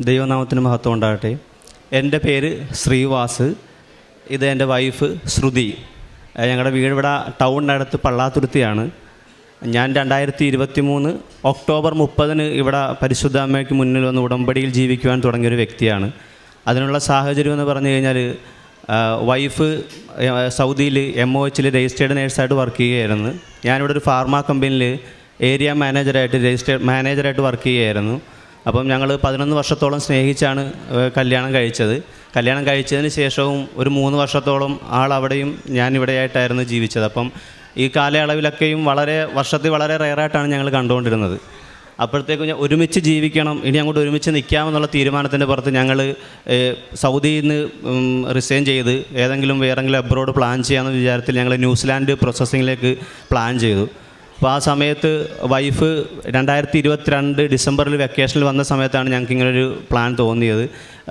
ദൈവനാമത്തിന് മഹത്വം ഉണ്ടാകട്ടെ. എന്റെ പേര് ശ്രീവാസ്. ഇത് എന്റെ വൈഫ് ശ്രുതി. ഞങ്ങളുടെ വീട് ഇവിടെ ടൗണിനടുത്ത് പള്ളാത്തുരുത്തിയാണ്. ഞാൻ രണ്ടായിരത്തി ഇരുപത്തി മൂന്ന് ഒക്ടോബർ മുപ്പതിന് ഇവിടെ പരിശുദ്ധ അമ്മയ്ക്ക് മുന്നിൽ വന്ന് ഉടമ്പടിയിൽ ജീവിക്കുവാൻ തുടങ്ങിയൊരു വ്യക്തിയാണ്. അതിനുള്ള സാഹചര്യം എന്ന് പറഞ്ഞു കഴിഞ്ഞാൽ വൈഫ് സൗദിയിൽ എം ഒ എച്ചിൽ രജിസ്റ്റേർഡ് നേഴ്സായിട്ട് വർക്ക് ചെയ്യുകയായിരുന്നു. ഞാനിവിടെ ഒരു ഫാർമ കമ്പനിയിൽ ഏരിയ മാനേജറായിട്ട് രജിസ്റ്റേർഡ് മാനേജറായിട്ട് വർക്ക് ചെയ്യുകയായിരുന്നു. അപ്പം ഞങ്ങൾ പതിനൊന്ന് വർഷത്തോളം സ്നേഹിച്ചാണ് കല്യാണം കഴിച്ചത്. കല്യാണം കഴിച്ചതിന് ശേഷവും ഒരു മൂന്ന് വർഷത്തോളം ആൾ അവിടെയും ഞാൻ ഇവിടെയായിട്ടായിരുന്നു ജീവിച്ചത്. അപ്പം ഈ കാലയളവിലൊക്കെയും വളരെ വർഷത്തിൽ വളരെ റെയറായിട്ടാണ് ഞങ്ങൾ കണ്ടുകൊണ്ടിരുന്നത്. അപ്പോഴത്തേക്കും ഞാൻ ഒരുമിച്ച് ജീവിക്കണം ഇനി അങ്ങോട്ട് ഒരുമിച്ച് നിൽക്കാമെന്നുള്ള തീരുമാനത്തിന്റെ പുറത്ത് ഞങ്ങൾ സൗദിയിൽ നിന്ന് റിസൈൻ ചെയ്ത് ഏതെങ്കിലും വേറെങ്കിലും അബ്രോഡ് പ്ലാൻ ചെയ്യാമെന്ന വിചാരത്തിൽ ഞങ്ങൾ ന്യൂസിലാൻഡ് പ്രോസസ്സിങ്ങിലേക്ക് പ്ലാൻ ചെയ്തു. അപ്പോൾ ആ സമയത്ത് വൈഫ് രണ്ടായിരത്തി ഇരുപത്തിരണ്ട് ഡിസംബറിൽ വെക്കേഷനിൽ വന്ന സമയത്താണ് ഞങ്ങൾക്ക് ഇങ്ങനെ ഒരു പ്ലാൻ തോന്നിയത്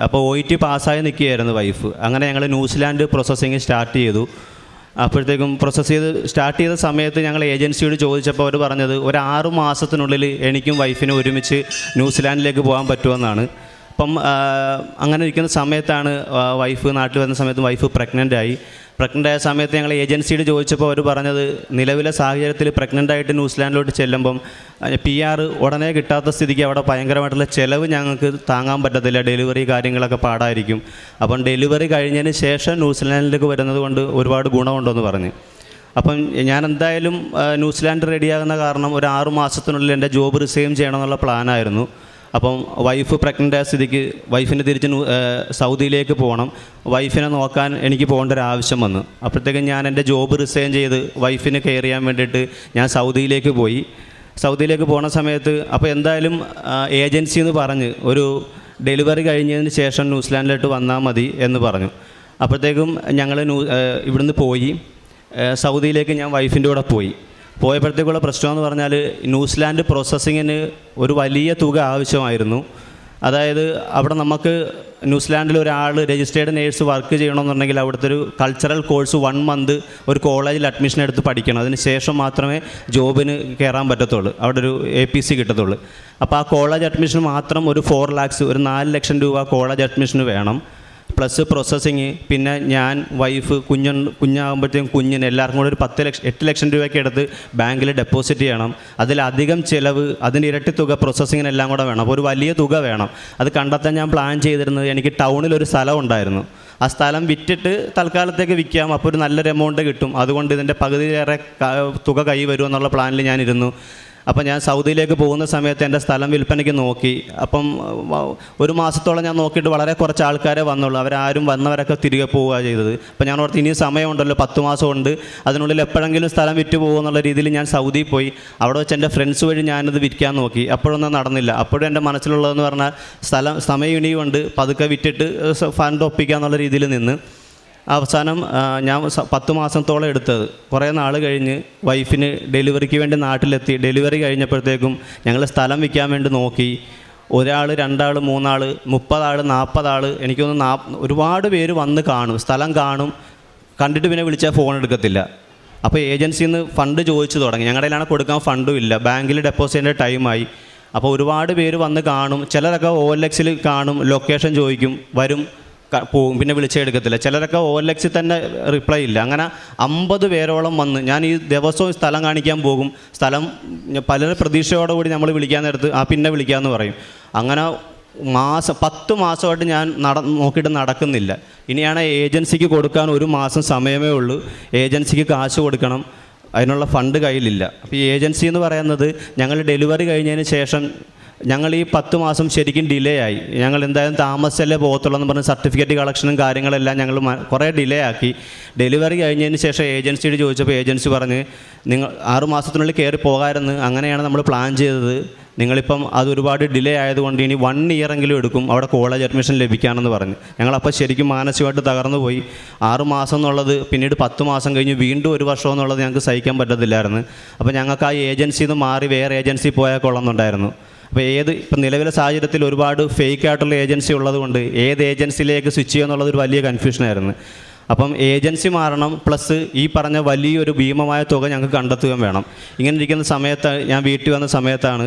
അപ്പോൾ ഒ ടി പാസ്സായി നിൽക്കുകയായിരുന്നു വൈഫ്. അങ്ങനെ ഞങ്ങൾ ന്യൂസിലാൻഡ് പ്രോസസ്സിങ് സ്റ്റാർട്ട് ചെയ്തു. അപ്പോഴത്തേക്കും പ്രോസസ്സ് ചെയ്ത് സ്റ്റാർട്ട് ചെയ്ത സമയത്ത് ഞങ്ങൾ ഏജൻസിയോട് ചോദിച്ചപ്പോൾ അവർ പറഞ്ഞത് ഒരു ആറു മാസത്തിനുള്ളിൽ എനിക്കും വൈഫിനും ഒരുമിച്ച് ന്യൂസിലാൻഡിലേക്ക് പോകാൻ പറ്റുമെന്നാണ്. അപ്പം അങ്ങനെ ഇരിക്കുന്ന സമയത്താണ് വൈഫ് നാട്ടിൽ വരുന്ന സമയത്ത് വൈഫ് പ്രഗ്നന്റ് ആയി. പ്രഗ്നന്റ് ആയ സമയത്ത് ഞങ്ങൾ ഏജൻസിയോട് ചോദിച്ചപ്പോൾ അവർ പറഞ്ഞത് നിലവിലെ സാഹചര്യത്തിൽ പ്രഗ്നന്റ് ആയിട്ട് ന്യൂസിലാൻഡിലോട്ട് ചെല്ലുമ്പം പി ആർ ഉടനെ കിട്ടാത്ത സ്ഥിതിക്ക് അവിടെ ഭയങ്കരമായിട്ടുള്ള ചിലവ് ഞങ്ങൾക്ക് താങ്ങാൻ പറ്റത്തില്ല. ഡെലിവറി കാര്യങ്ങളൊക്കെ പാടായിരിക്കും. അപ്പം ഡെലിവറി കഴിഞ്ഞതിന് ശേഷം ന്യൂസിലാൻഡിലേക്ക് വരുന്നത് കൊണ്ട് ഒരുപാട് ഗുണമുണ്ടെന്ന് പറഞ്ഞു. അപ്പം ഞാൻ എന്തായാലും ന്യൂസിലാൻഡ് റെഡിയാകുന്ന കാരണം ഒരു ആറു മാസത്തിനുള്ളിൽ എന്റെ ജോബ് റിസൈൻ ചെയ്യണമെന്നുള്ള പ്ലാനായിരുന്നു. അപ്പം വൈഫ് പ്രഗ്നന്റ് ആയ സ്ഥിതിക്ക് വൈഫിന് തിരിച്ച് സൗദിയിലേക്ക് പോകണം. വൈഫിനെ നോക്കാൻ എനിക്ക് പോകേണ്ട ഒരു ആവശ്യം വന്നു. അപ്പോഴത്തേക്കും ഞാൻ എന്റെ ജോബ് റിസൈൻ ചെയ്ത് വൈഫിനെ കെയർ ചെയ്യാൻ വേണ്ടിയിട്ട് ഞാൻ സൗദിയിലേക്ക് പോയി. സൗദിയിലേക്ക് പോണ സമയത്ത് അപ്പോൾ എന്തായാലും ഏജൻസി എന്ന് പറഞ്ഞ് ഒരു ഡെലിവറി കഴിഞ്ഞതിന് ശേഷം ന്യൂസിലാൻഡിലോട്ട് വന്നാൽ മതി എന്ന് പറഞ്ഞു. അപ്പോഴത്തേക്കും ഞങ്ങൾ ന്യൂ ഇവിടുന്ന് പോയി. സൗദിയിലേക്ക് ഞാൻ വൈഫിന്റെ കൂടെ പോയി. പോയപ്പോഴത്തേക്കുള്ള പ്രശ്നമെന്ന് പറഞ്ഞാൽ ന്യൂസിലാൻഡ് പ്രോസസ്സിങ്ങിന് ഒരു വലിയ തുക ആവശ്യമായിരുന്നു. അതായത് അവിടെ നമുക്ക് ന്യൂസിലാൻഡിൽ ഒരാൾ രജിസ്റ്റേർഡ് നേഴ്സ് വർക്ക് ചെയ്യണമെന്നുണ്ടെങ്കിൽ അവിടുത്തെ ഒരു കൾച്ചറൽ കോഴ്സ് വൺ മന്ത് ഒരു കോളേജിൽ അഡ്മിഷൻ എടുത്ത് പഠിക്കണം. അതിന് ശേഷം മാത്രമേ ജോബിന് കയറാൻ പറ്റത്തുള്ളൂ. അവിടെ ഒരു എ പി സി കിട്ടത്തുള്ളൂ. അപ്പോൾ ആ കോളേജ് അഡ്മിഷൻ മാത്രം ഒരു ഫോർ ലാക്സ് ഒരു നാല് ലക്ഷം രൂപ കോളേജ് അഡ്മിഷന് വേണം. പ്ലസ് പ്രോസസ്സിങ് പിന്നെ ഞാൻ വൈഫ് കുഞ്ഞു കുഞ്ഞാകുമ്പോഴത്തേക്കും കുഞ്ഞിന് എല്ലാവർക്കും കൂടെ ഒരു പത്ത് ലക്ഷം എട്ട് ലക്ഷം രൂപയ്ക്ക് എടുത്ത് ബാങ്കിൽ ഡെപ്പോസിറ്റ് ചെയ്യണം. അതിലധികം ചിലവ് അതിന് ഇരട്ടി തുക പ്രോസസ്സിങ്ങിനെല്ലാം കൂടെ വേണം. അപ്പോൾ ഒരു വലിയ തുക വേണം. അത് കണ്ടെത്താൻ ഞാൻ പ്ലാൻ ചെയ്തിരുന്നത് എനിക്ക് ടൗണിൽ ഒരു സ്ഥലം ഉണ്ടായിരുന്നു. ആ സ്ഥലം വിറ്റിട്ട് തൽക്കാലത്തേക്ക് വിൽക്കാം. അപ്പോൾ ഒരു നല്ലൊരു എമൗണ്ട് കിട്ടും. അതുകൊണ്ട് ഇതിന്റെ പകുതിയിലേറെ തുക കൈ വരുമെന്നുള്ള പ്ലാനിൽ ഞാനിരുന്നു. അപ്പം ഞാൻ സൗദിയിലേക്ക് പോകുന്ന സമയത്ത് എന്റെ സ്ഥലം വിൽപ്പനയ്ക്ക് നോക്കി. അപ്പം ഒരു മാസത്തോളം ഞാൻ നോക്കിയിട്ട് വളരെ കുറച്ച് ആൾക്കാരെ വന്നുള്ളൂ. അവരാരും വന്നവരൊക്കെ തിരികെ പോവുക ചെയ്തത്. അപ്പം ഞാൻ ഓർത്ത് ഇനിയും സമയമുണ്ടല്ലോ പത്ത് മാസമുണ്ട്. അതിനുള്ളിൽ എപ്പോഴെങ്കിലും സ്ഥലം വിറ്റ് പോകുമെന്നുള്ള രീതിയിൽ ഞാൻ സൗദിയിൽ പോയി. അവിടെ വെച്ച് എന്റെ ഫ്രണ്ട്സ് വഴി ഞാനത് വിൽക്കാൻ നോക്കി. അപ്പോഴൊന്നും നടന്നില്ല. അപ്പോഴും എന്റെ മനസ്സിലുള്ളതെന്ന് പറഞ്ഞാൽ സ്ഥലം സമയം ഇനിയുമുണ്ട് പതുക്കെ വിറ്റിട്ട് ഫണ്ട് ഒപ്പിക്കുക എന്നുള്ള രീതിയിൽ നിന്ന്. അവസാനം ഞാൻ പത്ത് മാസത്തോളം എടുത്തത്. കുറേ നാൾ കഴിഞ്ഞ് വൈഫിന് ഡെലിവറിക്ക് വേണ്ടി നാട്ടിലെത്തി. ഡെലിവറി കഴിഞ്ഞപ്പോഴത്തേക്കും ഞങ്ങൾ സ്ഥലം വിൽക്കാൻ വേണ്ടി നോക്കി. ഒരാൾ രണ്ടാൾ മൂന്നാൾ മുപ്പതാൾ നാൽപ്പതാൾ എനിക്കൊന്ന് നാ ഒരുപാട് പേര് വന്ന് കാണും. സ്ഥലം കാണും. കണ്ടിട്ട് പിന്നെ വിളിച്ചാൽ ഫോൺ എടുക്കത്തില്ല. അപ്പോൾ ഏജൻസിയിൽ നിന്ന് ഫണ്ട് ചോദിച്ചു തുടങ്ങി. ഞങ്ങളുടെ കയ്യിലാണ് കൊടുക്കാൻ ഫണ്ടും ഇല്ല. ബാങ്കിൽ ഡെപ്പോസിറ്റിന്റെ ടൈമായി. അപ്പോൾ ഒരുപാട് പേര് വന്ന് കാണും. ചിലരൊക്കെ ഓ എൽ എക്സിൽ കാണും. ലൊക്കേഷൻ ചോദിക്കും. വരും. പോവും പിന്നെ വിളിച്ചെടുക്കത്തില്ല ചിലരൊക്കെ എൽ എക്സിൽ തന്നെ റിപ്ലൈ ഇല്ല. അങ്ങനെ അമ്പത് പേരോളം വന്ന് ഞാൻ ഈ ദിവസവും സ്ഥലം കാണിക്കാൻ പോകും. സ്ഥലം പല പ്രതീക്ഷയോടെ കൂടി നമ്മൾ വിളിക്കാൻ നേരത്ത് ആ പിന്നെ വിളിക്കാമെന്ന് പറയും. അങ്ങനെ മാസം പത്ത് മാസമായിട്ട് ഞാൻ നട നോക്കിയിട്ട് നടക്കുന്നില്ല. ഇനിയാണ് ഏജൻസിക്ക് കൊടുക്കാൻ ഒരു മാസം സമയമേ ഉള്ളൂ. ഏജൻസിക്ക് കാശ് കൊടുക്കണം. അതിനുള്ള ഫണ്ട് കയ്യിലില്ല. അപ്പോൾ ഈ ഏജൻസി എന്ന് പറയുന്നത് ഞങ്ങൾ ഡെലിവറി കഴിഞ്ഞതിന് ശേഷം ഞങ്ങൾ ഈ പത്ത് മാസം ശരിക്കും ഡിലേ ആയി. ഞങ്ങൾ എന്തായാലും താമസിച്ചല്ലേ പോകത്തുള്ളൂ എന്ന് പറഞ്ഞ് സർട്ടിഫിക്കറ്റ് കളക്ഷനും കാര്യങ്ങളെല്ലാം ഞങ്ങൾ കുറേ ഡിലേ ആക്കി. ഡെലിവറി കഴിഞ്ഞതിന് ശേഷം ഏജൻസിയോട് ചോദിച്ചപ്പോൾ ഏജൻസി പറഞ്ഞ് നിങ്ങൾ ആറുമാസത്തിനുള്ളിൽ കയറി പോകാമായിരുന്നു അങ്ങനെയാണ് നമ്മൾ പ്ലാൻ ചെയ്തത്. നിങ്ങളിപ്പം അത് ഒരുപാട് ഡിലേ ആയതുകൊണ്ട് ഇനി വൺ ഇയറെങ്കിലും എടുക്കും. അവിടെ കോളേജ് അഡ്മിഷൻ ലഭിക്കാമെന്ന് പറഞ്ഞു. ഞങ്ങളപ്പോൾ ശരിക്കും മാനസികമായിട്ട് തകർന്നു പോയി. ആറ് മാസം എന്നുള്ളത് പിന്നീട് പത്ത് മാസം കഴിഞ്ഞ് വീണ്ടും ഒരു വർഷം എന്നുള്ളത് ഞങ്ങൾക്ക് സഹിക്കാൻ പറ്റത്തില്ലായിരുന്നു. അപ്പോൾ ഞങ്ങൾക്ക് ആ ഏജൻസിയിൽ നിന്ന് മാറി വേറെ ഏജൻസി പോയാൽ കൊള്ളുന്നുണ്ടായിരുന്നു അപ്പോൾ ഏത് ഇപ്പം നിലവിലെ സാഹചര്യത്തിൽ ഒരുപാട് ഫേക്ക് ആയിട്ടുള്ള ഏജൻസി ഉള്ളതുകൊണ്ട് ഏത് ഏജൻസിയിലേക്ക് സ്വിച്ച് ചെയ്യുക ഒരു വലിയ കൺഫ്യൂഷനായിരുന്നു അപ്പം ഏജൻസി മാറണം പ്ലസ് ഈ പറഞ്ഞ വലിയൊരു ഭീമമായ തുക ഞങ്ങൾക്ക് കണ്ടെത്തുകയും വേണം. ഇങ്ങനെ ഇരിക്കുന്ന സമയത്ത് ഞാൻ വീട്ടിൽ വന്ന സമയത്താണ്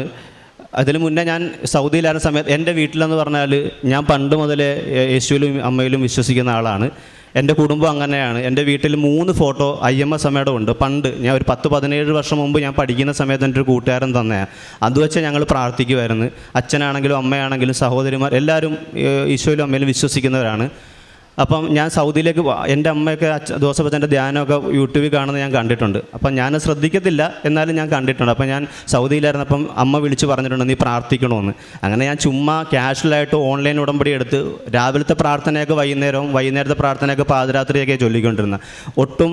അതിന് മുന്നേ ഞാൻ സൗദിയിലായിരുന്ന സമയത്ത് എന്റെ വീട്ടിലെന്ന് പറഞ്ഞാൽ ഞാൻ പണ്ട് മുതലേ യേശുവിലും അമ്മയിലും വിശ്വസിക്കുന്ന ആളാണ്. എന്റെ കുടുംബം അങ്ങനെയാണ്. എന്റെ വീട്ടിൽ മൂന്ന് ഫോട്ടോ ഐ എം എസ് അമ്മയുടെ ഉണ്ട്. പണ്ട് ഞാൻ ഒരു പത്ത് പതിനേഴ് വർഷം മുമ്പ് ഞാൻ പഠിക്കുന്ന സമയത്ത് എന്റെ ഒരു കൂട്ടുകാരൻ തന്നെയാണ് അത് വെച്ച് ഞങ്ങൾ പ്രാർത്ഥിക്കുമായിരുന്നു അച്ഛനാണെങ്കിലും അമ്മയാണെങ്കിലും സഹോദരിമാർ എല്ലാവരും ഈശോയിലും അമ്മയിലും വിശ്വസിക്കുന്നവരാണ്. അപ്പം ഞാൻ സൗദിയിലേക്ക് എന്റെ അമ്മയൊക്കെ ജോസഫ് ധ്യാനമൊക്കെ യൂട്യൂബിൽ കാണുന്നത് ഞാൻ കണ്ടിട്ടുണ്ട്. അപ്പം ഞാൻ ശ്രദ്ധിക്കത്തില്ല എന്നാലും ഞാൻ കണ്ടിട്ടുണ്ട്. അപ്പം ഞാൻ സൗദിയിലായിരുന്നപ്പം അമ്മ വിളിച്ച് പറഞ്ഞിട്ടുണ്ട് നീ പ്രാർത്ഥിക്കണമെന്ന് അങ്ങനെ ഞാൻ ചുമ്മാ ക്യാഷ്വലായിട്ട് ഓൺലൈൻ ഉടമ്പടി എടുത്ത് രാവിലത്തെ പ്രാർത്ഥനയൊക്കെ വൈകുന്നേരവും വൈകുന്നേരത്തെ പ്രാർത്ഥനയൊക്കെ പാതിരാത്രിയൊക്കെ ചൊല്ലിക്കൊണ്ടിരുന്നത്. ഒട്ടും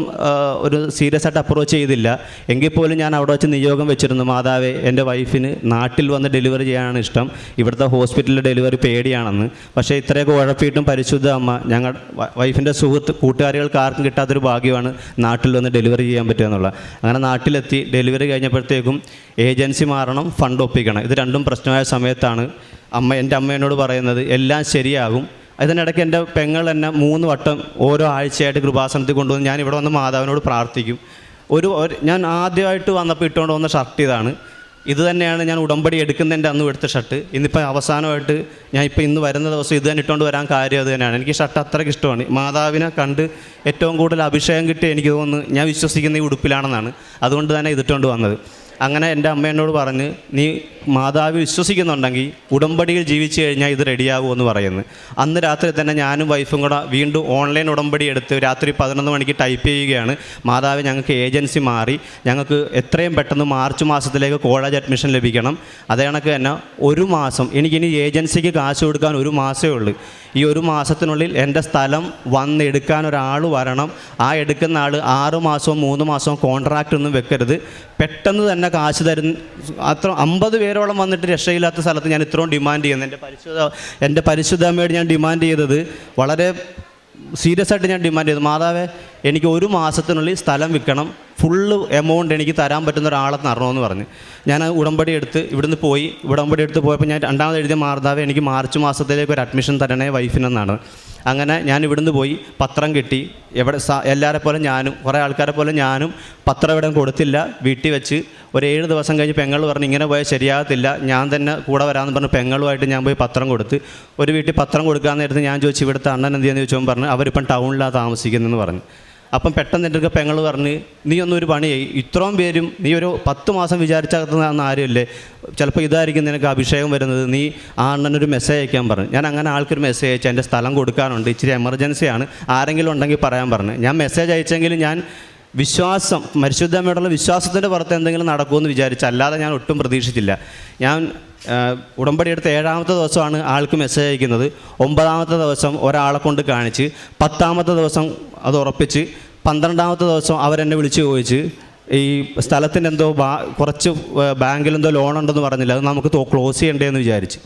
ഒരു സീരിയസ് ആയിട്ട് അപ്രോച്ച് ചെയ്തില്ല. എങ്കിൽ പോലും ഞാൻ അവിടെ വെച്ച് നിയോഗം വെച്ചിരുന്നു മാതാവേ എന്റെ വൈഫിന് നാട്ടിൽ വന്ന് ഡെലിവറി ചെയ്യാനാണ് ഇഷ്ടം. ഇവിടുത്തെ ഹോസ്പിറ്റലിൽ ഡെലിവറി പേടിയാണെന്ന്. പക്ഷേ ഇത്രയൊക്കെ ഉഴപ്പിയിട്ടും പരിശുദ്ധ അമ്മ ഞങ്ങൾ വൈഫിന്റെ സുഹൃത്ത് കൂട്ടുകാരികൾക്ക് ആർക്കും കിട്ടാത്തൊരു ഭാഗ്യമാണ് നാട്ടിൽ വന്ന് ഡെലിവറി ചെയ്യാൻ പറ്റുക എന്നുള്ള അങ്ങനെ നാട്ടിലെത്തി ഡെലിവറി കഴിഞ്ഞപ്പോഴത്തേക്കും ഏജൻസി മാറണം ഫണ്ട് ഒപ്പിക്കണം. ഇത് രണ്ടും പ്രശ്നമായ സമയത്താണ് അമ്മ എന്റെ അമ്മ എന്നോട് പറയുന്നത് എല്ലാം ശരിയാകും. അതിനിടയ്ക്ക് എന്റെ പെങ്ങൾ എന്നെ മൂന്ന് വട്ടം ഓരോ ആഴ്ചയായിട്ട് കൃപാസനത്തിൽ കൊണ്ടുവന്ന് ഞാൻ ഇവിടെ വന്ന് മാതാവിനോട് പ്രാർത്ഥിക്കും. ഒരു- ഞാൻ ആദ്യമായിട്ട് വന്നപ്പോൾ ഇട്ടുകൊണ്ട് വന്ന ഷർട്ട് ഇതാണ്. ഇത് തന്നെയാണ് ഞാൻ ഉടമ്പടി എടുക്കുന്നതിന്റെ അന്ന് എടുത്ത ഷർട്ട്. ഇന്നിപ്പോൾ അവസാനമായിട്ട് ഞാൻ ഇപ്പോൾ ഇന്ന് വരുന്ന ദിവസം ഇത് തന്നെ ഇട്ടുകൊണ്ട് വരാൻ കാര്യം അത് തന്നെയാണ്. എനിക്ക് ഷർട്ട് അത്രയ്ക്ക് ഇഷ്ടമാണ്. മാതാവിനെ കണ്ട് ഏറ്റവും കൂടുതൽ അഭിഷേകം കിട്ടി എനിക്ക് തോന്നുന്നു ഞാൻ വിശ്വസിക്കുന്ന ഈ ഉടുപ്പിലാണെന്നാണ്. അതുകൊണ്ട് തന്നെ ഇതിട്ടുകൊണ്ട് വന്നത്. അങ്ങനെ എന്റെ അമ്മ എന്നോട് പറഞ്ഞ് നീ മാതാവ് വിശ്വസിക്കുന്നുണ്ടെങ്കിൽ ഉടമ്പടിയിൽ ജീവിച്ചു കഴിഞ്ഞാൽ ഇത് റെഡിയാകുമെന്ന് പറയുന്നു. അന്ന് രാത്രി തന്നെ ഞാനും വൈഫും കൂടെ വീണ്ടും ഓൺലൈൻ ഉടമ്പടി എടുത്ത് രാത്രി പതിനൊന്ന് മണിക്ക് ടൈപ്പ് ചെയ്യുകയാണ്. മാതാവ് ഞങ്ങൾക്ക് ഏജൻസി മാറി. ഞങ്ങൾക്ക് എത്രയും പെട്ടെന്ന് മാർച്ച് മാസത്തിലേക്ക് കോളേജ് അഡ്മിഷൻ ലഭിക്കണം. അതേ കണക്ക് തന്നെ ഒരു മാസം എനിക്കിനി ഏജൻസിക്ക് കാശ് കൊടുക്കാൻ ഒരു മാസമേ ഉള്ളൂ. ഈ ഒരു മാസത്തിനുള്ളിൽ എന്റെ സ്ഥലം വന്ന് എടുക്കാൻ ഒരാൾ വരണം. ആ എടുക്കുന്ന ആൾ ആറ് മാസവും മൂന്ന് മാസവും കോൺട്രാക്റ്റ് ഒന്നും വെക്കരുത്. പെട്ടെന്ന് തന്നെ കാശ് തരുന്ന അത്ര അമ്പത് പേരോളം വന്നിട്ട് രക്ഷയില്ലാത്ത സ്ഥലത്ത് ഞാൻ ഇത്രയും ഡിമാൻഡ് ചെയ്യുന്നത് എന്റെ പരിശുദ്ധ എന്റെ പരിശുദ്ധമ്മയോട് ഞാൻ ഡിമാൻഡ് ചെയ്തത് വളരെ സീരിയസ് ആയിട്ട് ഞാൻ ഡിമാൻഡ് ചെയ്തു. മാതാവേ എനിക്ക് ഒരു മാസത്തിനുള്ളിൽ സ്ഥലം വിൽക്കണം. ഫുള്ള് എമൗണ്ട് എനിക്ക് തരാൻ പറ്റുന്ന ഒരാളെ തരണമെന്ന് പറഞ്ഞു. ഞാൻ ഉടമ്പടി എടുത്ത് ഇവിടുന്ന് പോയി. ഉടമ്പടി എടുത്ത് പോയപ്പോൾ ഞാൻ രണ്ടാമത് എഴുതിയ മാതാവേ എനിക്ക് മാർച്ച് മാസത്തിലേക്ക് ഒരു അഡ്മിഷൻ തരണേ വൈഫിനെന്നാണ്. അങ്ങനെ ഞാൻ ഇവിടുന്ന് പോയി പത്രം കിട്ടി. എവിടെ എല്ലാവരെ പോലെ ഞാനും കുറേ ആൾക്കാരെ പോലെ ഞാനും പത്രം ഇവിടെ കൊടുത്തില്ല. വീട്ടിൽ വെച്ച് ഒരു ഏഴ് ദിവസം കഴിഞ്ഞ് പെങ്ങൾ പറഞ്ഞു ഇങ്ങനെ പോയാൽ ശരിയാകത്തില്ല. ഞാൻ തന്നെ കൂടെ വരാമെന്ന് പറഞ്ഞ് പെങ്ങളുമായിട്ട് ഞാൻ പോയി പത്രം കൊടുത്ത്. ഒരു വീട്ടിൽ പത്രം കൊടുക്കാൻ ഞാൻ ചോദിച്ചു ഇവിടുത്തെ അണ്ണൻ എന്ത് ചെയ്യുന്നു? ചോദിച്ചപ്പോൾ പറഞ്ഞു അവരിപ്പം ടൗണിലാണ് താമസിക്കുന്നതെന്ന് പറഞ്ഞു. അപ്പം പെട്ടെന്ന് എന്റെ പെങ്ങൾ പറഞ്ഞ് നീ ഒന്നൊരു പണി ചെയ്യും ഇത്രയും പേരും നീ ഒരു പത്ത് മാസം വിചാരിച്ചകത്തുന്ന ആരുമല്ലേ? ചിലപ്പോൾ ഇതായിരിക്കും നിനക്ക് അഭിഷേകം വരുന്നത്. നീ ആ അണ്ണനൊരു മെസ്സേജ് അയക്കാൻ പറഞ്ഞു. ഞാൻ അങ്ങനെ ആൾക്കൊരു മെസ്സേജ് അയച്ചു എന്റെ സ്ഥലം കൊടുക്കാനുണ്ട്. ഇച്ചിരി എമർജൻസിയാണ് ആരെങ്കിലും ഉണ്ടെങ്കിൽ പറയാൻ പറഞ്ഞു. ഞാൻ മെസ്സേജ് അയച്ചെങ്കിലും ഞാൻ വിശ്വാസം പരിശുദ്ധമ്മയോടുള്ള വിശ്വാസത്തിന്റെ പുറത്ത് എന്തെങ്കിലും നടക്കുമെന്ന് വിചാരിച്ചു അല്ലാതെ ഞാൻ ഒട്ടും പ്രതീക്ഷിച്ചില്ല. ഞാൻ ഉടമ്പടി എടുത്ത ഏഴാമത്തെ ദിവസമാണ് ആൾക്ക് മെസ്സേജ് അയക്കുന്നത്. ഒമ്പതാമത്തെ ദിവസം ഒരാളെ കൊണ്ട് കാണിച്ച് പത്താമത്തെ ദിവസം അത് ഉറപ്പിച്ച് പന്ത്രണ്ടാമത്തെ ദിവസം അവരെന്നെ വിളിച്ച് ചോദിച്ച് ഈ സ്ഥലത്തിന്റെ എന്തോ ബാ കുറച്ച് ബാങ്കിൽ എന്തോ ലോൺ ഉണ്ടെന്ന് പറഞ്ഞില്ല അത് നമുക്ക് ക്ലോസ് ചെയ്യണ്ടേന്ന് വിചാരിച്ച്.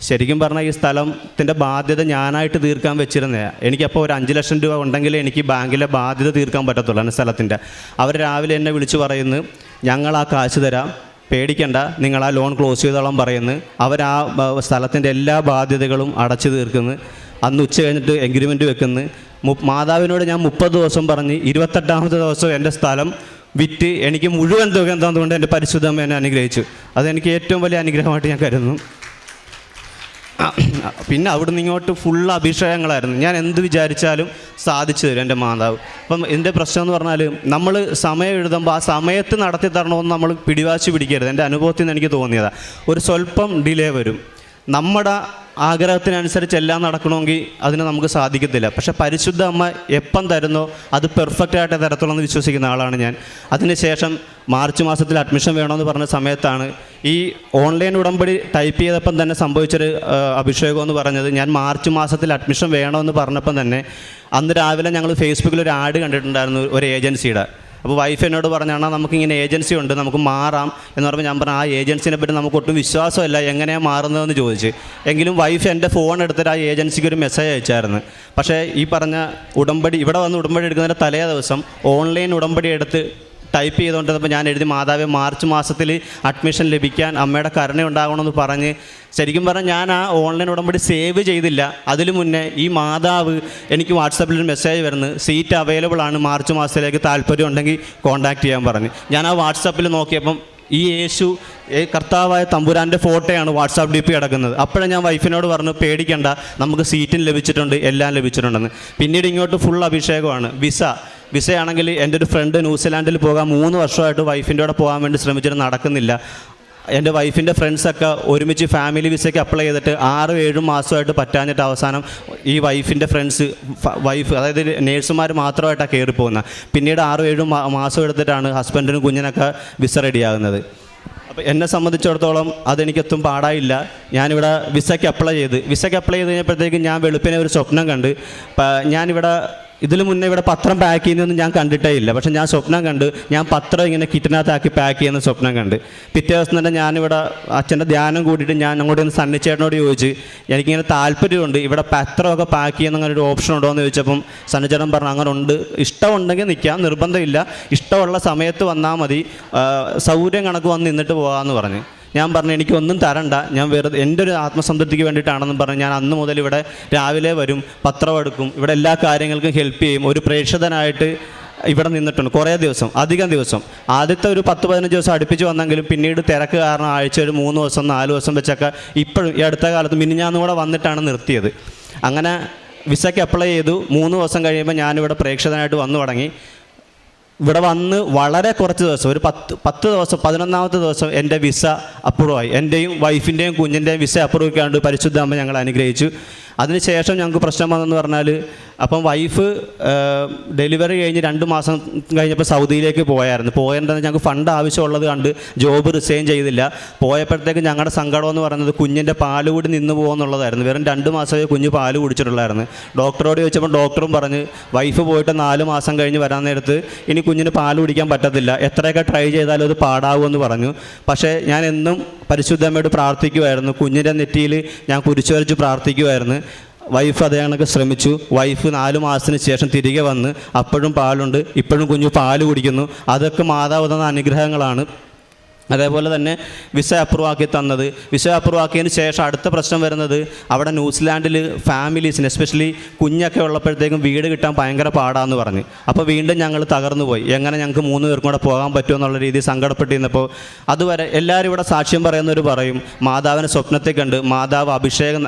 ശരിക്കും പറഞ്ഞാൽ ഈ സ്ഥലത്തിന്റെ ബാധ്യത ഞാനായിട്ട് തീർക്കാൻ വെച്ചിരുന്നതാണ് എനിക്കപ്പോൾ ഒരു അഞ്ച് ലക്ഷം രൂപ ഉണ്ടെങ്കിൽ എനിക്ക് ബാങ്കിലെ ബാധ്യത തീർക്കാൻ പറ്റത്തുള്ളൂ സ്ഥലത്തിന്റെ. അവർ രാവിലെ എന്നെ വിളിച്ച് പറയുന്നു ഞങ്ങൾ ആ കാശ് തരാം പേടിക്കണ്ട. നിങ്ങൾ ആ ലോൺ ക്ലോസ് ചെയ്തോളം പറയുന്നു. ആ സ്ഥലത്തിന്റെ എല്ലാ ബാധ്യതകളും അടച്ചു തീർക്കുന്നു. അന്ന് ഉച്ച കഴിഞ്ഞിട്ട് എഗ്രിമെന്റ് വെക്കുന്നു. മാതാവിനോട് ഞാൻ മുപ്പത് ദിവസം പറഞ്ഞ് ഇരുപത്തെട്ടാമത്തെ ദിവസം എന്റെ സ്ഥലം വിറ്റ് എനിക്ക് മുഴുവൻ തുക എന്താണെന്നുകൊണ്ട് എന്റെ പരിശുദ്ധമ്മ എന്നെ അനുഗ്രഹിച്ചു. അതെനിക്ക് ഏറ്റവും വലിയ അനുഗ്രഹമായിട്ട് ഞാൻ കരുതുന്നു. പിന്നെ അവിടുന്ന് ഇങ്ങോട്ട് ഫുൾ അഭിഷേകങ്ങളായിരുന്നു. ഞാൻ എന്ത് വിചാരിച്ചാലും സാധിച്ചു തരും എന്റെ മാതാവ്. അപ്പം എന്റെ പ്രശ്നം എന്ന് പറഞ്ഞാൽ നമ്മൾ സമയം എഴുതുമ്പോൾ ആ സമയത്ത് നടത്തി തരണമെന്ന് നമ്മൾ പിടിവാശി പിടിക്കരുത്. എന്റെ അനുഭവത്തിൽ നിന്ന് എനിക്ക് തോന്നിയതാണ് ഒരു സ്വല്പം ഡിലേ വരും. നമ്മുടെ ആഗ്രഹത്തിനനുസരിച്ച് എല്ലാം നടക്കണമെങ്കിൽ അതിന് നമുക്ക് സാധിക്കത്തില്ല. പക്ഷെ പരിശുദ്ധ അമ്മ എപ്പം തരുന്നോ അത് പെർഫെക്റ്റ് ആയിട്ട് തരത്തുള്ളൂ എന്ന് വിശ്വസിക്കുന്ന ആളാണ് ഞാൻ. അതിനുശേഷം മാർച്ച് മാസത്തിൽ അഡ്മിഷൻ വേണമെന്ന് പറഞ്ഞ സമയത്താണ് ഈ ഓൺലൈൻ ഉടമ്പടി ടൈപ്പ് ചെയ്തപ്പം തന്നെ സംഭവിച്ചൊരു അഭിഷേകം എന്ന് പറഞ്ഞത്. ഞാൻ മാർച്ച് മാസത്തിൽ അഡ്മിഷൻ വേണമെന്ന് പറഞ്ഞപ്പം തന്നെ അന്ന് രാവിലെ ഞങ്ങൾ ഫേസ്ബുക്കിൽ ഒരു ആഡ് കണ്ടിട്ടുണ്ടായിരുന്നു ഒരു ഏജൻസിയുടെ അപ്പോൾ വൈഫ് എന്നോട് പറഞ്ഞാണ് നമുക്കിങ്ങനെ ഏജൻസി ഉണ്ട് നമുക്ക് മാറാം. എന്ന് പറയുമ്പോൾ ഞാൻ പറഞ്ഞു ആ ഏജൻസിനെ പറ്റി നമുക്ക് ഒട്ടും വിശ്വാസമല്ല എങ്ങനെയാണ് മാറുന്നതെന്ന് ചോദിച്ച്. എങ്കിലും വൈഫ് എന്റെ ഫോൺ എടുത്തിട്ട് ആ ഏജൻസിക്ക് ഒരു മെസ്സേജ് അയച്ചായിരുന്നു. പക്ഷേ ഈ പറഞ്ഞ ഉടമ്പടി ഇവിടെ വന്ന് ഉടമ്പടി എടുക്കുന്നതിന്റെ തലേ ദിവസം ഓൺലൈൻ ഉടമ്പടി എടുത്ത് ടൈപ്പ് ചെയ്തുകൊണ്ടിരുന്നപ്പോൾ ഞാൻ എഴുതി മാതാവ് മാർച്ച് മാസത്തിൽ അഡ്മിഷൻ ലഭിക്കാൻ അമ്മയുടെ കരുണ ഉണ്ടാകണമെന്ന് പറഞ്ഞ് ശരിക്കും പറഞ്ഞാൽ ഞാൻ ആ ഓൺലൈൻ ഉടമ്പടി സേവ് ചെയ്തില്ല. അതിനു മുന്നേ ഈ മാതാവ് എനിക്ക് വാട്സാപ്പിൽ ഒരു മെസ്സേജ് വരുന്നത് സീറ്റ് അവൈലബിൾ ആണ് മാർച്ച് മാസത്തിലേക്ക് താല്പര്യം ഉണ്ടെങ്കിൽ കോൺടാക്ട് ചെയ്യാൻ പറഞ്ഞ്. ഞാൻ ആ വാട്സാപ്പിൽ നോക്കിയപ്പം ഈ യേശു കർത്താവായ തമ്പുരാന്റെ ഫോട്ടോയാണ് വാട്സാപ്പ് ഡി പി കിടക്കുന്നത് അപ്പോഴാണ് ഞാൻ വൈഫിനോട് പറഞ്ഞു പേടിക്കണ്ട നമുക്ക് സീറ്റും ലഭിച്ചിട്ടുണ്ട് എല്ലാം ലഭിച്ചിട്ടുണ്ടെന്ന്. പിന്നീട് ഇങ്ങോട്ട് ഫുൾ അഭിഷേകമാണ്. വിസ. വിസയാണെങ്കിൽ എന്റെ ഒരു ഫ്രണ്ട് ന്യൂസിലാൻഡിൽ പോകാൻ മൂന്ന് വർഷമായിട്ട് വൈഫിന്റെ കൂടെ പോകാൻ വേണ്ടി ശ്രമിച്ചിട്ട് നടക്കുന്നില്ല. എന്റെ വൈഫിന്റെ ഫ്രണ്ട്സൊക്കെ ഒരുമിച്ച് ഫാമിലി വിസയ്ക്ക് അപ്ലൈ ചെയ്തിട്ട് ആറും ഏഴും മാസമായിട്ട് പറ്റാഞ്ഞിട്ട് അവസാനം ഈ വൈഫിന്റെ ഫ്രണ്ട്സ് വൈഫ് അതായത് നേഴ്സുമാർ മാത്രമായിട്ടാണ് കയറിപ്പോകുന്നത് പിന്നീട് ആറും ഏഴും മാസം എടുത്തിട്ടാണ് ഹസ്ബൻഡിനും കുഞ്ഞിനൊക്കെ വിസ റെഡിയാകുന്നത് അപ്പോൾ എന്നെ സംബന്ധിച്ചിടത്തോളം അതെനിക്കൊത്തും പാടായില്ല. ഞാനിവിടെ വിസയ്ക്ക് അപ്ലൈ ചെയ്ത് വിസയ്ക്ക് അപ്ലൈ ചെയ്ത് കഴിഞ്ഞപ്പോഴത്തേക്കും ഞാൻ വെളുപ്പിനെ ഒരു സ്വപ്നം കണ്ട്. ഞാനിവിടെ ഇതിൽ മുന്നേ ഇവിടെ പത്രം പാക്ക് ചെയ്യുന്നതൊന്നും ഞാൻ കണ്ടിട്ടേ ഇല്ല. പക്ഷെ ഞാൻ സ്വപ്നം കണ്ട് ഞാൻ പത്രം ഇങ്ങനെ കിറ്റിനകത്താക്കി പാക്ക് ചെയ്യുന്ന സ്വപ്നം കണ്ട്. പിറ്റേ ദിവസം തന്നെ ഞാനിവിടെ അച്ഛന്റെ ധ്യാനം കൂടിയിട്ട് ഞാൻ അങ്ങോട്ട് ഒന്ന് സണ്ണിച്ചേട്ടനോട് ചോദിച്ച് എനിക്കിങ്ങനെ താല്പര്യമുണ്ട് ഇവിടെ പത്രമൊക്കെ പാക്ക് ചെയ്യുന്ന അങ്ങനെ ഒരു ഓപ്ഷൻ ഉണ്ടോ? എന്ന് ചോദിച്ചപ്പം സണ്ണിച്ചേട്ടൻ പറഞ്ഞു അങ്ങനെ ഉണ്ട്. ഇഷ്ടമുണ്ടെങ്കിൽ നിൽക്കാം നിർബന്ധമില്ല. ഇഷ്ടമുള്ള സമയത്ത് വന്നാൽ മതി. സൗകര്യം കണക്ക് വന്ന് നിന്നിട്ട് പോകാമെന്ന് പറഞ്ഞു. ഞാൻ പറഞ്ഞു എനിക്കൊന്നും തരണ്ട. ഞാൻ വെറുതെ എന്റെ ഒരു ആത്മസംതൃപ്തിക്ക് വേണ്ടിയിട്ടാണെന്ന് പറഞ്ഞ് ഞാൻ അന്ന് മുതൽ ഇവിടെ രാവിലെ വരും പത്രം എടുക്കും ഇവിടെ എല്ലാ കാര്യങ്ങൾക്കും ഹെൽപ്പ് ചെയ്യും. ഒരു പ്രേക്ഷതനായിട്ട് ഇവിടെ നിന്നിട്ടുണ്ട് കുറേ ദിവസം അധികം ദിവസം. ആദ്യത്തെ ഒരു പത്ത് പതിനഞ്ച് ദിവസം അടുപ്പിച്ച് വന്നെങ്കിലും പിന്നീട് തിരക്ക് കാരണം ആഴ്ച ഒരു മൂന്ന് ദിവസം നാല് ദിവസം വെച്ചൊക്കെ ഇപ്പോഴും ഈ അടുത്ത കാലത്ത് മിനിഞ്ഞാന്നും കൂടെ വന്നിട്ടാണ് നിർത്തിയത്. അങ്ങനെ വിസയ്ക്ക് അപ്ലൈ ചെയ്തു. മൂന്ന് ദിവസം കഴിയുമ്പോൾ ഞാനിവിടെ പ്രേക്ഷകനായിട്ട് വന്നു തുടങ്ങി. ഇവിടെ വന്ന് വളരെ കുറച്ച് ദിവസം ഒരു പത്ത് പത്ത് ദിവസം പതിനൊന്നാമത്തെ ദിവസം എന്റെ വിസ അപ്രൂവായി എന്റെയും വൈഫിന്റെയും കുഞ്ഞിന്റെയും വിസ അപ്രൂവ് ആണ്ട് പരിശുദ്ധ അമ്മ ഞങ്ങൾ അനുഗ്രഹിച്ചു. അതിനുശേഷം ഞങ്ങൾക്ക് പ്രശ്നം വന്നെന്ന് പറഞ്ഞാൽ അപ്പം വൈഫ് ഡെലിവറി കഴിഞ്ഞ് രണ്ട് മാസം കഴിഞ്ഞപ്പോൾ സൗദിയിലേക്ക് പോയായിരുന്നു. പോയേണ്ടത് ഞങ്ങൾക്ക് ഫണ്ട് ആവശ്യമുള്ളത് കണ്ട് ജോബ് റിസൈൻ ചെയ്തില്ല. പോയപ്പോഴത്തേക്ക് ഞങ്ങളുടെ സങ്കടം എന്ന് പറയുന്നത് കുഞ്ഞിന്റെ പാൽ കൂടി നിന്ന് പോകുമെന്നുള്ളതായിരുന്നു വെറും രണ്ട് മാസമേ കുഞ്ഞ് പാൽ കുടിച്ചിട്ടുള്ളായിരുന്നു. ഡോക്ടറോട് ചോദിച്ചപ്പോൾ ഡോക്ടറും പറഞ്ഞ് വൈഫ് പോയിട്ട് നാല് മാസം കഴിഞ്ഞ് വരാൻ നേരത്ത് ഇനി കുഞ്ഞിന് പാൽ കുടിക്കാൻ പറ്റത്തില്ല. എത്രയൊക്കെ ട്രൈ ചെയ്താലും അത് പാടാവുമെന്ന് പറഞ്ഞു. പക്ഷേ ഞാൻ എന്നും പരിശുദ്ധമ്മയോട് പ്രാർത്ഥിക്കുമായിരുന്നു കുഞ്ഞിന്റെ നെറ്റിയിൽ ഞാൻ കുരിച്ചു വരച്ച് പ്രാർത്ഥിക്കുമായിരുന്നു വൈഫ് അതേ കണക്ക് ശ്രമിച്ചു. വൈഫ് നാല് മാസത്തിന് ശേഷം തിരികെ വന്ന് അപ്പോഴും പാലുണ്ട് ഇപ്പോഴും കുഞ്ഞു പാൽ കുടിക്കുന്നു. അതൊക്കെ മാതാവ് തന്ന അനുഗ്രഹങ്ങളാണ്. അതേപോലെ തന്നെ വിസ അപ്രൂവ് ആക്കി തന്നത്. വിസ അപ്രൂവ് ആക്കിയതിന് ശേഷം അടുത്ത പ്രശ്നം വരുന്നത് അവിടെ ന്യൂസിലാൻഡിൽ ഫാമിലീസിന് എസ്പെഷ്യലി കുഞ്ഞൊക്കെ ഉള്ളപ്പോഴത്തേക്കും വീട് കിട്ടാൻ ഭയങ്കര പാടാന്ന് പറഞ്ഞ്. അപ്പോൾ വീണ്ടും ഞങ്ങൾ തകർന്നു പോയി. എങ്ങനെ ഞങ്ങൾക്ക് മൂന്ന് പേർക്കും കൂടെ പോകാൻ പറ്റുമോ എന്നുള്ള രീതിയിൽ സങ്കടപ്പെട്ടിരുന്നപ്പോൾ അതുവരെ എല്ലാവരും ഇവിടെ സാക്ഷ്യം പറയുന്നവർ പറയും മാതാവിനെ സ്വപ്നത്തെ കണ്ട് മാതാവ് അഭിഷേകം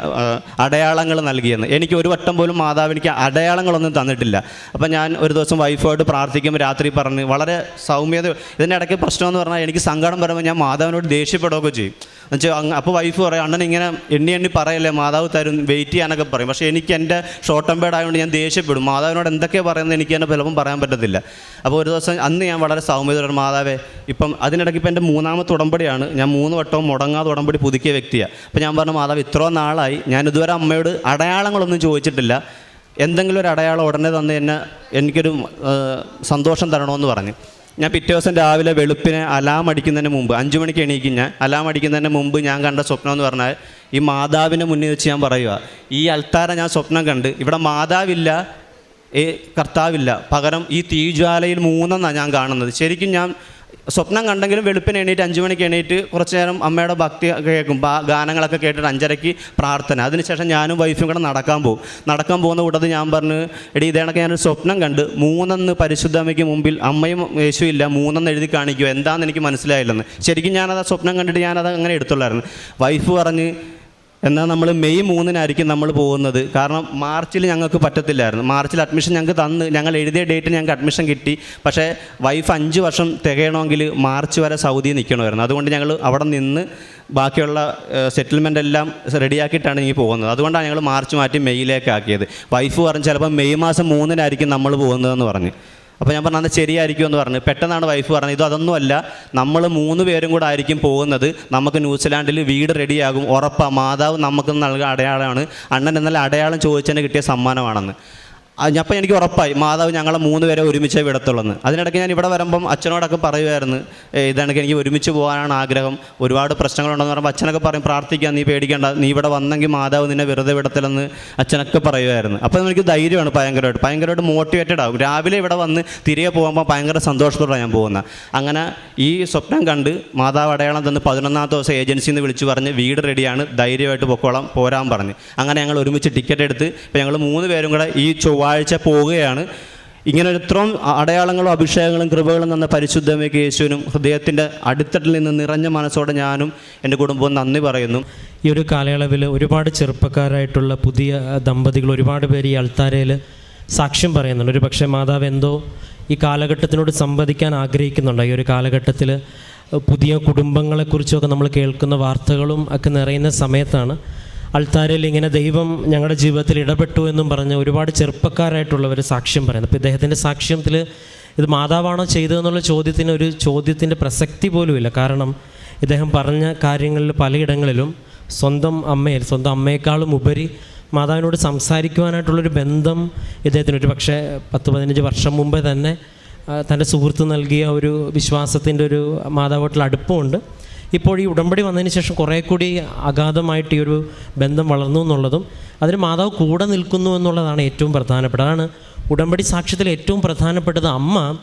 അടയാളങ്ങൾ നൽകിയെന്ന്. എനിക്ക് ഒരു വട്ടം പോലും മാതാവ് എനിക്ക് അടയാളങ്ങളൊന്നും തന്നിട്ടില്ല. അപ്പോൾ ഞാൻ ഒരു ദിവസം വൈഫായിട്ട് പ്രാർത്ഥിക്കുമ്പോൾ രാത്രി പറഞ്ഞ് വളരെ സൗമ്യത ഇതിന്റെ ഇടയ്ക്ക് പ്രശ്നമെന്ന് പറഞ്ഞാൽ എനിക്ക് സങ്കടം വരുമ്പോൾ ഞാൻ മാതാവിനോട് ദേഷ്യപ്പെടുകയൊക്കെ ചെയ്യും. എന്നുവെച്ചാൽ അപ്പോൾ വൈഫ് പറയും അണ്ണൻ ഇങ്ങനെ എണ്ണി എണ്ണി പറയല്ലേ മാതാവ് തരും വെയിറ്റ് ചെയ്യാനൊക്കെ പറയും. പക്ഷേ എനിക്ക് എന്റെ ഷോർട്ട് ടെമ്പേർഡ് ആയതുകൊണ്ട് ഞാൻ ദേഷ്യപ്പെടും. മാതാവിനോട് എന്തൊക്കെ പറയുന്നത് എനിക്ക് തന്നെ ഫലവും പറയാൻ പറ്റത്തില്ല. അപ്പോൾ ഒരു ദിവസം അന്ന് ഞാൻ വളരെ സൗമ്യതയോടെ മാതാവേ ഇപ്പം അതിനിടയ്ക്ക് ഇപ്പം എന്റെ മൂന്നാമത്തെ ഉടമ്പടിയാണ്. ഞാൻ മൂന്ന് വട്ടവും മുടങ്ങാതെ ഉടമ്പടി പുതുക്കിയ വ്യക്തിയാണ് അപ്പോൾ ഞാൻ പറഞ്ഞു മാതാവ് ഇത്രയും നാളായി. ഞാൻ ഇതുവരെ അമ്മയോട് അടയാളങ്ങളൊന്നും ചോദിച്ചിട്ടില്ല. എന്തെങ്കിലും ഒരു അടയാളം ഉടനെ തന്ന് എന്നെ എനിക്കൊരു സന്തോഷം തരണമെന്ന് പറഞ്ഞു. ഞാൻ പിറ്റേ ദിവസം രാവിലെ വെളുപ്പിനെ അലാം അടിക്കുന്നതിന് മുമ്പ് അഞ്ച് മണിക്ക് എണീക്കും ഞാൻ. അലാം അടിക്കുന്നതിന് മുമ്പ് ഞാൻ കണ്ട സ്വപ്നം എന്ന് പറഞ്ഞാൽ ഈ മാതാവിന്റെ മുന്നിൽ വെച്ച് ഞാൻ പറയുക ഈ അൽത്താര ഞാൻ സ്വപ്നം കണ്ട് ഇവിടെ മാതാവില്ല ഏ കർത്താവില്ല. പകരം ഈ തീജ്വാലയിൽ മൂന്നെന്നാണ് ഞാൻ കാണുന്നത്. ശരിക്കും ഞാൻ സ്വപ്നം കണ്ടെങ്കിലും വെളുപ്പിന് എണീറ്റ് അഞ്ച് മണിക്ക് എണീറ്റ് കുറച്ച് നേരം അമ്മയുടെ ഭക്തി കേൾക്കും. ഗാനങ്ങളൊക്കെ കേട്ടിട്ട് അഞ്ചരയ്ക്ക് പ്രാർത്ഥന. അതിനുശേഷം ഞാനും വൈഫും കൂടെ നടക്കാൻ പോകും. നടക്കാൻ പോകുന്ന കൂട്ടത്തിൽ ഞാൻ പറഞ്ഞു എടി ഇതേണൊക്കെ ഞാനൊരു സ്വപ്നം കണ്ട് മൂന്നെന്ന് പരിശുദ്ധമ്മയ്ക്ക് മുമ്പിൽ അമ്മയും യേശു ഇല്ല മൂന്നെന്ന് എഴുതി കാണിക്കുമോ എന്താണെന്ന് എനിക്ക് മനസ്സിലായില്ലെന്ന്. ശരിക്കും ഞാനത് ആ സ്വപ്നം കണ്ടിട്ട് ഞാനത് അങ്ങനെ എടുത്തുള്ളായിരുന്നു. വൈഫ് പറഞ്ഞ് എന്നാൽ നമ്മൾ മെയ് മൂന്നിനായിരിക്കും നമ്മൾ പോകുന്നത്. കാരണം മാർച്ചിൽ ഞങ്ങൾക്ക് പറ്റത്തില്ലായിരുന്നു. മാർച്ചിൽ അഡ്മിഷൻ ഞങ്ങൾക്ക് തന്ന് ഞങ്ങൾ എഴുതിയ ഡേറ്റിന് ഞങ്ങൾക്ക് അഡ്മിഷൻ കിട്ടി. പക്ഷേ വൈഫ് അഞ്ച് വർഷം തികയണമെങ്കിൽ മാർച്ച് വരെ സൗദി നിൽക്കണമായിരുന്നു. അതുകൊണ്ട് ഞങ്ങൾ അവിടെ നിന്ന് ബാക്കിയുള്ള സെറ്റിൽമെന്റ് എല്ലാം റെഡിയാക്കിയിട്ടാണ് ഇനി പോകുന്നത്. അതുകൊണ്ടാണ് ഞങ്ങൾ മാർച്ച് മാറ്റി മെയ്യിലേക്ക് ആക്കിയത്. വൈഫ് പറഞ്ഞ് ചിലപ്പോൾ മെയ് മാസം മൂന്നിനായിരിക്കും നമ്മൾ പോകുന്നതെന്ന് പറഞ്ഞ്. അപ്പോൾ ഞാൻ പറഞ്ഞു അന്ന് ശരിയായിരിക്കും എന്ന് പറഞ്ഞു. പെട്ടെന്നാണ് വൈഫ് പറഞ്ഞത് ഇത് അതൊന്നുമല്ല. നമ്മൾ മൂന്ന് പേരും കൂടെ ആയിരിക്കും പോകുന്നത്. നമുക്ക് ന്യൂസിലാൻഡിൽ വീട് റെഡിയാകും. ഉറപ്പാണ് മാതാവ് നമുക്ക് നൽകുക അടയാളമാണ്. അണ്ണൻ എന്നാൽ അടയാളം ചോദിച്ചതിന് കിട്ടിയ സമ്മാനമാണെന്ന്. അപ്പോൾ എനിക്ക് ഉറപ്പായി. മാതാവ് ഞങ്ങളെ മൂന്ന് പേരെ ഒരുമിച്ചേ വിടത്തുള്ളെന്ന്. അതിനിടയ്ക്ക് ഞാൻ ഇവിടെ വരുമ്പം അച്ഛനോടൊക്കെ പറയുമായിരുന്നു "ഏ, ഇതാണെങ്കിൽ എനിക്ക് ഒരുമിച്ച് പോകാനാണ് ആഗ്രഹം. ഒരുപാട് പ്രശ്നങ്ങളുണ്ടെന്ന് പറയുമ്പോൾ അച്ഛനൊക്കെ പറയും പ്രാർത്ഥിക്കാൻ നീ പേടിക്കേണ്ട. നീ ഇവിടെ വന്നെങ്കിൽ മാതാവ് നിന്നെ വെറുതെ വിടത്തില്ലെന്ന് അച്ഛനൊക്കെ പറയുമായിരുന്നു അപ്പോൾ എനിക്ക് ധൈര്യമാണ് ഭയങ്കരമായിട്ട്. ഭയങ്കരമായിട്ട് മോട്ടിവേറ്റഡ് ആകും രാവിലെ ഇവിടെ വന്ന് തിരികെ പോകുമ്പോൾ ഭയങ്കര സന്തോഷത്തോടെ ഞാൻ പോകുന്നത്. അങ്ങനെ ഈ സ്വപ്നം കണ്ട് മാതാവ് അടയാളം തന്ന് പതിനൊന്നാമത്തെ ദിവസം ഏജൻസിയിൽ നിന്ന് വിളിച്ചു പറഞ്ഞ് വീട് റെഡിയാണ് ധൈര്യമായിട്ട് പൊക്കോളാം പോരാൻ പറഞ്ഞ്. അങ്ങനെ ഞങ്ങൾ ഒരുമിച്ച് ടിക്കറ്റ് എടുത്ത് ഇപ്പോൾ ഞങ്ങൾ മൂന്ന് പേരും കൂടെ ഈ ചൊവ്വാഴ്ച പോവുകയാണ്. ഇങ്ങനെ ഇത്രയും അടയാളങ്ങളും അഭിഷേകങ്ങളും കൃപകളും തന്ന പരിശുദ്ധമേക്ക് യേശുവിനും ഹൃദയത്തിന്റെ അടിത്തട്ടിൽ നിന്ന് നിറഞ്ഞ മനസ്സോടെ ഞാനും എന്റെ കുടുംബവും നന്ദി പറയുന്നു. ഈ ഒരു കാലയളവിൽ ഒരുപാട് ചെറുപ്പക്കാരായിട്ടുള്ള പുതിയ ദമ്പതികൾ ഒരുപാട് പേര് ഈ അൾത്താരയിൽ സാക്ഷ്യം പറയുന്നുണ്ട്. ഒരു പക്ഷേ മാതാവ് എന്തോ ഈ കാലഘട്ടത്തിനോട് സംവദിക്കാൻ ആഗ്രഹിക്കുന്നുണ്ട്. ഈ ഒരു കാലഘട്ടത്തിൽ പുതിയ കുടുംബങ്ങളെക്കുറിച്ചൊക്കെ നമ്മൾ കേൾക്കുന്ന വാർത്തകളും ഒക്കെ നിറയുന്ന സമയത്താണ് അൾത്താരയിൽ ഇങ്ങനെ ദൈവം ഞങ്ങളുടെ ജീവിതത്തിൽ ഇടപെട്ടു എന്നും പറഞ്ഞ് ഒരുപാട് ചെറുപ്പക്കാരായിട്ടുള്ളവർ സാക്ഷ്യം പറയുന്നത് അപ്പോൾ ഇദ്ദേഹത്തിന്റെ സാക്ഷ്യത്തിൽ ഇത് മാതാവാണോ ചെയ്തതെന്നുള്ള ചോദ്യത്തിന് ഒരു ചോദ്യത്തിന്റെ പ്രസക്തി പോലുമില്ല കാരണം ഇദ്ദേഹം പറഞ്ഞ കാര്യങ്ങളിൽ പലയിടങ്ങളിലും സ്വന്തം അമ്മയിൽ സ്വന്തം അമ്മയെക്കാളും ഉപരി മാതാവിനോട് സംസാരിക്കുവാനായിട്ടുള്ളൊരു ബന്ധം ഇദ്ദേഹത്തിന് ഒരു പക്ഷേ പത്ത് പതിനഞ്ച് വർഷം മുമ്പേ തന്നെ തന്റെ സുഹൃത്ത് നൽകിയ ഒരു വിശ്വാസത്തിന്റെ ഒരു മാതാവോട്ടിൽ അടുപ്പമുണ്ട്. ഇപ്പോൾ ഈ ഉടമ്പടി വന്നതിന് ശേഷം കുറേ കൂടി അഗാധമായിട്ട് ഈ ഒരു ബന്ധം വളർന്നു എന്നുള്ളതും അതിന് മാതാവ് കൂടെ നിൽക്കുന്നു എന്നുള്ളതാണ് ഏറ്റവും പ്രധാനപ്പെട്ടത്. അതാണ് ഉടമ്പടി സാക്ഷ്യത്തിൽ ഏറ്റവും പ്രധാനപ്പെട്ടത് അമ്മ.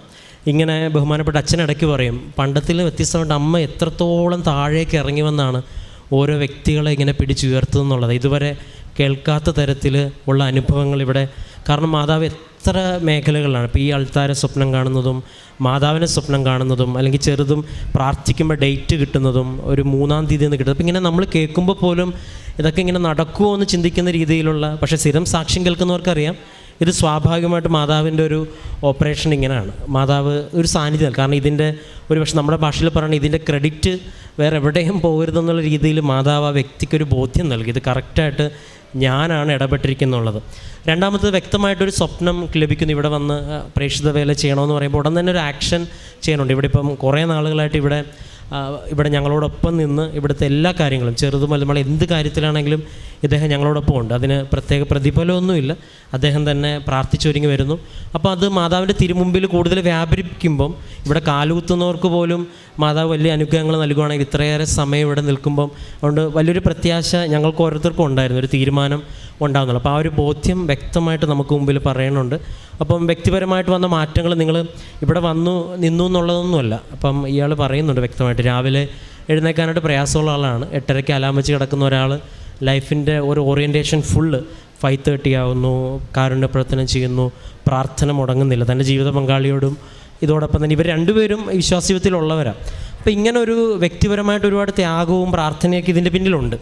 ഇങ്ങനെ ബഹുമാനപ്പെട്ട അച്ഛനിടയ്ക്ക് പറയും പണ്ടത്തിൽ വ്യത്യസ്തമായിട്ട് അമ്മ എത്രത്തോളം താഴേക്ക് ഇറങ്ങി വന്നാണ് ഓരോ വ്യക്തികളെ ഇങ്ങനെ പിടിച്ചുയർത്തുന്നുള്ളത് ഇതുവരെ കേൾക്കാത്ത തരത്തിൽ ഉള്ള അനുഭവങ്ങൾ ഇവിടെ കാരണം മാതാവ് എത്ര മേഖലകളിലാണ്. ഇപ്പോൾ ഈ അൾത്താര സ്വപ്നം കാണുന്നതും മാതാവിനെ സ്വപ്നം കാണുന്നതും അല്ലെങ്കിൽ ചെറുതും പ്രാർത്ഥിക്കുമ്പോൾ ഡേറ്റ് കിട്ടുന്നതും ഒരു മൂന്നാം തീയതി എന്ന് കിട്ടുന്നത്. അപ്പോൾ ഇങ്ങനെ നമ്മൾ കേൾക്കുമ്പോൾ പോലും ഇതൊക്കെ ഇങ്ങനെ നടക്കുമോ എന്ന് ചിന്തിക്കുന്ന രീതിയിലുള്ള പക്ഷേ സ്ഥിരം സാക്ഷ്യം കേൾക്കുന്നവർക്കറിയാം ഇത് സ്വാഭാവികമായിട്ട് മാതാവിന്റെ ഒരു ഓപ്പറേഷൻ ഇങ്ങനെയാണ്. മാതാവ് ഒരു സാന്നിധ്യം കാരണം ഇതിന്റെ ഒരു പക്ഷേ നമ്മുടെ ഭാഷയിൽ പറയുന്നത് ഇതിന്റെ ക്രെഡിറ്റ് വേറെ എവിടെയും പോകരുതെന്നുള്ള രീതിയിൽ മാതാവ് ആ വ്യക്തിക്കൊരു ബോധ്യം നൽകി. ഇത് കറക്റ്റായിട്ട് ഞാനാണ് ഇടപെട്ടിരിക്കുന്നുള്ളത്. രണ്ടാമത്തത് വ്യക്തമായിട്ടൊരു സ്വപ്നം ലഭിക്കുന്നു. ഇവിടെ വന്ന് പ്രേക്ഷിത വേല ചെയ്യണമെന്ന് പറയുമ്പോൾ ഉടൻ തന്നെ ഒരു ആക്ഷൻ ചെയ്യണമുണ്ട് ഇവിടെ ഇപ്പം കുറേ നാളുകളായിട്ട് ഇവിടെ ഇവിടെ ഞങ്ങളോടൊപ്പം നിന്ന് ഇവിടുത്തെ എല്ലാ കാര്യങ്ങളും ചെറുതും വലുതും എന്ത് കാര്യത്തിലാണെങ്കിലും ഇദ്ദേഹം ഞങ്ങളോടൊപ്പം ഉണ്ട്. അതിന് പ്രത്യേക പ്രതിഫലമൊന്നുമില്ല. അദ്ദേഹം തന്നെ പ്രാർത്ഥിച്ചൊരുങ്ങി വരുന്നു. അപ്പോൾ അത് മാതാവിന്റെ തിരുമുമ്പിൽ കൂടുതൽ വ്യാപരിക്കുമ്പം ഇവിടെ കാലുകുത്തുന്നവർക്ക് പോലും മാതാവ് വലിയ അനുഗ്രഹങ്ങൾ നൽകുകയാണെങ്കിൽ ഇത്രയേറെ സമയം ഇവിടെ നിൽക്കുമ്പം അതുകൊണ്ട് വലിയൊരു പ്രത്യാശ ഞങ്ങൾക്ക് ഓരോരുത്തർക്കും ഉണ്ടായിരുന്നു ഒരു തീരുമാനം ഉണ്ടാകുന്നുള്ളൂ അപ്പോൾ ആ ഒരു ബോധ്യം വ്യക്തമായിട്ട് നമുക്ക് മുമ്പിൽ പറയണുണ്ട്. അപ്പം വ്യക്തിപരമായിട്ട് വന്ന മാറ്റങ്ങൾ നിങ്ങൾ ഇവിടെ വന്നു നിന്നു എന്നുള്ളതൊന്നുമല്ല. അപ്പം ഇയാൾ പറയുന്നുണ്ട് വ്യക്തമായിട്ട്. രാവിലെ എഴുന്നേക്കാനായിട്ട് പ്രയാസമുള്ള ആളാണ്. എട്ടരയ്ക്ക് അലാം വെച്ച് കിടക്കുന്ന ഒരാൾ ലൈഫിന്റെ ഒരു ഓറിയന്റേഷൻ ഫുള്ള് ഫൈവ് തേർട്ടി ആവുന്നു കാരുണ്യ പ്രവർത്തനം ചെയ്യുന്നു പ്രാർത്ഥന മുടങ്ങുന്നില്ല. തന്റെ ജീവിത പങ്കാളിയോടും ഇതോടൊപ്പം തന്നെ ഇവർ രണ്ടുപേരും വിശ്വാസ ജീവിതത്തിലുള്ളവരാണ് അപ്പോൾ ഇങ്ങനെ ഒരു വ്യക്തിപരമായിട്ട് ഒരുപാട് ത്യാഗവും പ്രാർത്ഥനയൊക്കെ ഇതിന്റെ പിന്നിലുണ്ട്.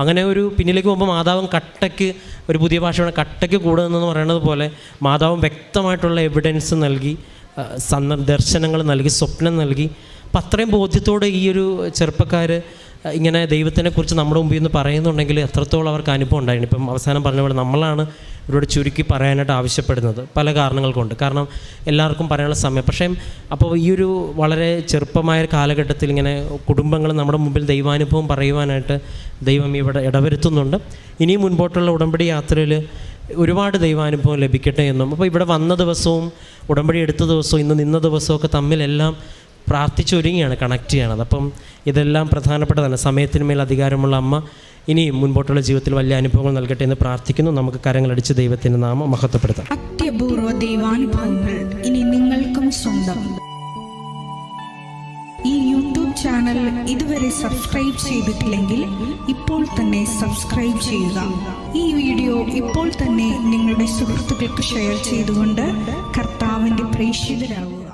അങ്ങനെ ഒരു പിന്നിലേക്ക് പോകുമ്പോൾ മാതാവും കട്ടയ്ക്ക് ഒരു പുതിയ ഭാഷയാണ് കട്ടയ്ക്ക് കൂടുന്നതെന്ന് പറയുന്നത് പോലെ മാതാവും വ്യക്തമായിട്ടുള്ള എവിഡൻസ് നൽകി സന്ദർശനങ്ങൾ ദർശനങ്ങൾ നൽകി സ്വപ്നം നൽകി അപ്പം അത്രയും ബോധ്യത്തോടെ ഈ ഒരു ചെറുപ്പക്കാർ ഇങ്ങനെ ദൈവത്തിനെക്കുറിച്ച് നമ്മുടെ മുമ്പിൽ നിന്ന് പറയുന്നുണ്ടെങ്കിൽ എത്രത്തോളം അവർക്ക് അനുഭവം ഉണ്ടായിരുന്നു ഇപ്പം അവസാനം പറഞ്ഞ പോലെ നമ്മളാണ് ഇവരോട് ചുരുക്കി പറയാനായിട്ട് ആവശ്യപ്പെടുന്നത് പല കാരണങ്ങൾ കൊണ്ട്. കാരണം എല്ലാവർക്കും പറയാനുള്ള സമയം. പക്ഷേ അപ്പോൾ ഈ ഒരു വളരെ ചെറുപ്പമായ കാലഘട്ടത്തിൽ ഇങ്ങനെ കുടുംബങ്ങൾ നമ്മുടെ മുമ്പിൽ ദൈവാനുഭവം പറയുവാനായിട്ട് ദൈവം ഇവിടെ ഇടവരുത്തുന്നുണ്ട്. ഇനിയും മുൻപോട്ടുള്ള ഉടമ്പടി യാത്രയിൽ ഒരുപാട് ദൈവാനുഭവം ലഭിക്കട്ടെ എന്നും. അപ്പോൾ ഇവിടെ വന്ന ദിവസവും ഉടമ്പടി എടുത്ത ദിവസവും ഇന്ന് നിന്ന ദിവസവും ഒക്കെ തമ്മിലെല്ലാം പ്രാർത്ഥിച്ചൊരുങ്ങിയാണ് കണക്ട് ചെയ്യണത് അപ്പം ഇതെല്ലാം പ്രധാനപ്പെട്ടതാണ്. സമയത്തിന് മേൽ അധികാരമുള്ള അമ്മ ഇനിയും മുൻപോട്ടുള്ള ജീവിതത്തിൽ വലിയ അനുഭവങ്ങൾ നൽകട്ടെ എന്ന് പ്രാർത്ഥിക്കുന്നു. നമുക്ക് കരങ്ങളടിച്ച് ദൈവത്തിന്റെ നാമം മഹത്വപ്പെടുത്താം. അത്യപൂർവ ദൈവാനുഭവങ്ങൾ ഇനി നിങ്ങൾക്കും സ്വന്തം. ഈ യൂട്യൂബ് ചാനൽ ഇതുവരെ സബ്സ്ക്രൈബ് ചെയ്തിട്ടില്ലെങ്കിൽ ഇപ്പോൾ തന്നെ സബ്സ്ക്രൈബ് ചെയ്യുക. ഈ വീഡിയോ ഇപ്പോൾ തന്നെ നിങ്ങളുടെ സുഹൃത്തുക്കൾക്ക് ഷെയർ ചെയ്തുകൊണ്ട് കർത്താവിന്റെ പ്രേക്ഷിതരാകുക.